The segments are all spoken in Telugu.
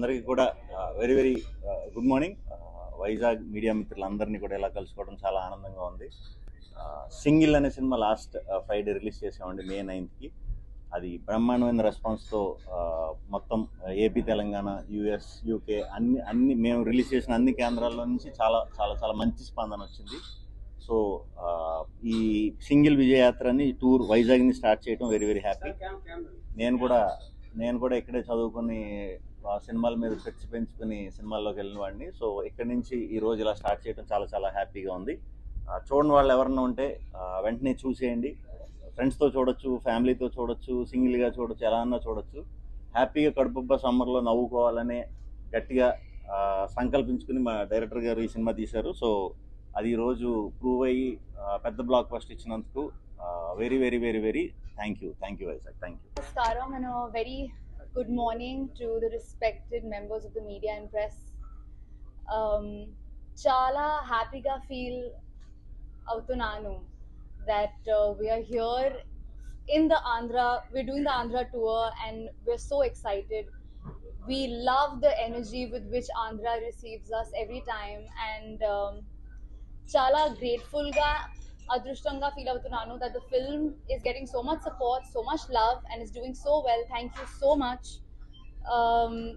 అందరికీ కూడా very very good morning Vizag media మిత్రులందరినీ కూడా ఇలా కలుసుకోవడం చాలా ఆనందంగా ఉంది. సింగిల్ అనే సినిమా లాస్ట్ ఫ్రైడే రిలీజ్ చేసామండి మే నైన్త్కి అది బ్రహ్మాండమైన రెస్పాన్స్తో మొత్తం ఏపీ తెలంగాణ యూఎస్ యూకే అన్ని అన్ని మేము రిలీజ్ చేసిన అన్ని కేంద్రాల్లో నుంచి చాలా చాలా చాలా మంచి స్పందన వచ్చింది. సో ఈ సింగిల్ విజయయాత్రని టూర్ వైజాగ్ని స్టార్ట్ చేయడం వెరీ వెరీ హ్యాపీ నేను కూడా నేను కూడా ఇక్కడే చదువుకొని సినిమాల మీద పెంచి పెంచుకుని సినిమాల్లోకి వెళ్ళిన వాడిని. సో ఇక్కడ నుంచి ఈ రోజు ఇలా స్టార్ట్ చేయడం చాలా చాలా హ్యాపీగా ఉంది. చూడని వాళ్ళు ఎవరన్నా ఉంటే వెంటనే చూసేయండి. ఫ్రెండ్స్తో చూడొచ్చు ఫ్యామిలీతో చూడొచ్చు సింగిల్గా చూడొచ్చు ఎలా అన్నా చూడొచ్చు. హ్యాపీగా కడుపుబ్బ సమ్మర్లో నవ్వుకోవాలనే గట్టిగా సంకల్పించుకుని మా డైరెక్టర్ గారు ఈ సినిమా తీశారు. సో అది ఈరోజు ప్రూవ్ అయ్యి పెద్ద బ్లాక్ ఫస్ట్ ఇచ్చినందుకు very very very very thank you. Thank you Vizag. Thank you. Namaskaram and a very good morning to the respected members of the media and press. Um, చాలా హ్యాపీగా ఫీల్ అవుతున్నాను that uh, we are here in the Andhra, we're doing the Andhra tour and we're so excited. We love the energy with which Andhra receives us every time and um, చాలా గ్రేట్ఫుల్గా అదృష్టంగా ఫీల్ అవుతున్నాను that the film is getting so much support so much love and is doing so well thank you so much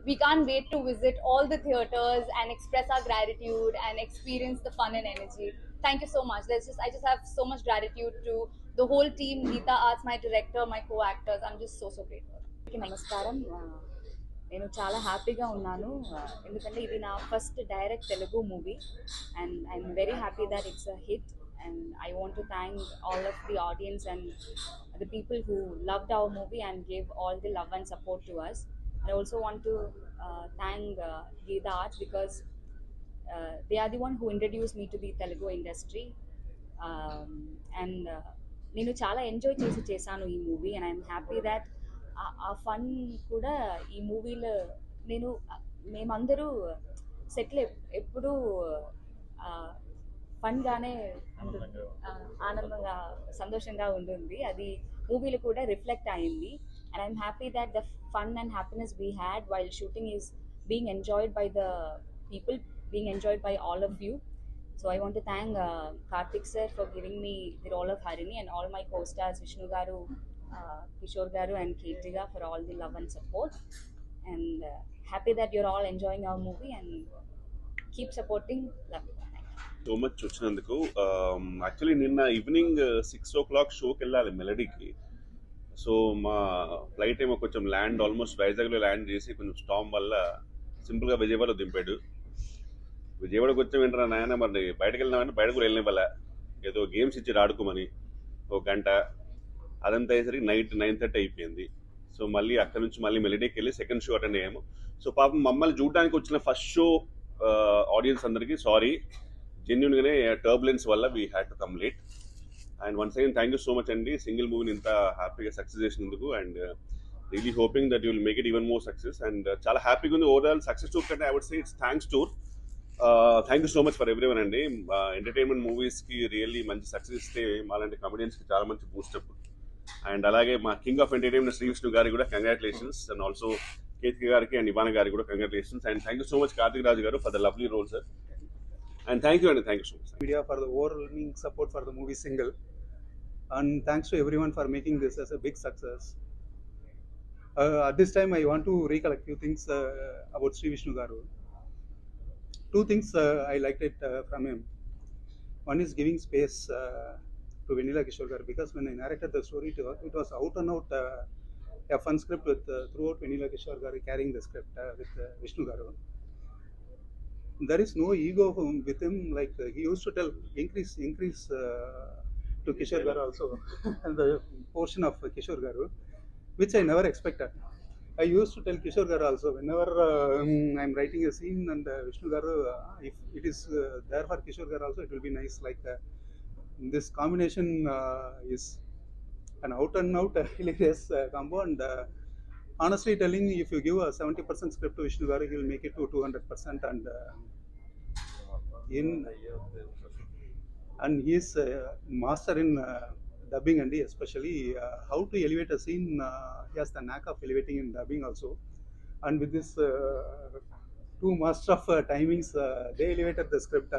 we can't wait to visit all the theatres and express our gratitude and experience the fun and energy thank you so much that I just have so much gratitude to the whole team Geetha Arts my director my co actors I'm just so so great నమస్కారం. నేను చాలా హ్యాపీగా ఉన్నాను. ఎందుకంటే ఇది నా first direct Telugu movie and I'm very happy that it's a hit and I want to thank all of the audience and the people who loved our movie and gave all the love and support to us I also want to thank Geetha Arts because they are the one who introduce me to the Telugu industry and నేను చాలా ఎంజాయ్ చేసి చేశాను ఈ movie and I'm happy that ఆ ఫన్ కూడా ఈ మూవీలో నేను మేమందరూ సెటిల్ ఎప్పుడూ ఫన్గానే ఆనందంగా సంతోషంగా ఉంటుంది. అది మూవీలు కూడా రిఫ్లెక్ట్ అయింది. And I'm happy that the fun and happiness we had while shooting is being enjoyed by the people being enjoyed by all of you so I want thank Karthik sir for giving me the role of Harini and all my costars Vishnu garu Kishore garu and కీర్తిగా for all the love and support and happy that you're all enjoying our movie and keep supporting love you so much వచ్చినందుకు um, యాక్చువల్లీ నిన్న ఈవినింగ్ సిక్స్ ఓ క్లాక్ షోకి వెళ్ళాలి మెలడీకి. సో మా ఫ్లైట్ ఏమో కొంచెం ల్యాండ్ ఆల్మోస్ట్ వైజాగ్లో ల్యాండ్ చేసి కొంచెం స్టామ్ వల్ల సింపుల్గా విజయవాడలో దింపాడు. విజయవాడకు వచ్చాం ఏంటన్నా నాయన మరి బయటకు వెళ్దామంటే బయటకు కూడా వెళ్ళిన ఏదో గేమ్స్ ఇచ్చి ఆడుకోమని ఒక గంట. అదంతా అయ్యేసరికి నైట్ నైన్ థర్టీ అయిపోయింది. సో మళ్ళీ అక్కడ నుంచి మళ్ళీ మెలడీకి వెళ్ళి సెకండ్ షో అటెండ్ అయ్యాము. సో పాపం మమ్మల్ని చూడడానికి వచ్చిన ఫస్ట్ షో ఆడియన్స్ అందరికీ సారీ జెన్యున్గానే టర్బులెన్స్ వల్ల we had to come late and once again thank you so much అండి సింగిల్ మూవీని ఇంత హ్యాపీగా సక్సెస్ చేసినందుకు. And really hoping that you'll make it even more success and చాలా హ్యాపీగా ఉంది. ఓవరాల్ సక్సెస్ టూర్ కంటే I would say it's thanks tour thank you so much for everyone అండి ఎంటర్టైన్మెంట్ మూవీస్కి రియల్లీ మంచి సక్సెస్ ఇస్తే మాలాంటి కామెడియన్స్కి చాలా మంచి బూస్టప్ అండ్ అలాగే మా king of entertainment Shri Vishnu గారికి కూడా కంగ్రాచులేషన్స్ అండ్ ఆల్సో కేతిక గారికి అండ్ ఇవాన గారికి కూడా congratulations and thank you so much Karthik Raju garu for the lovely role sir And thank you, and thank you so much. Media for the overwhelming support for the movie single. And thanks to everyone for making this as a big success. Uh, at this time, I want to recollect few things uh, about Sri Vishnu Garu. Two things uh, I liked it uh, from him. One is giving space uh, to Vinila Kishore Garu because when I narrated the story, it was, it was out and out uh, a fun script with throughout Vinila Kishore Garu carrying the script with Vishnu Garu there is no ego with him. Like uh, he used to tell, increase, increase uh, to Kishore Garu also, and the portion of Kishore Garu, which I never expected. I used to tell Kishore Garu also whenever uh, um, I'm writing a scene and uh, Vishnu Garu, uh, if it is uh, there for Kishore Garu also, it will be nice. Like uh, this combination uh, is an out and out uh, hilarious uh, combo and. Honestly telling, if you give a 70% script to Vishnu Garu, he will make it to 200% and uh, in and he is uh, master in uh, dubbing and especially uh, how to elevate a scene. He has the knack of elevating in dubbing also. and with this two master of timings, they elevated the script.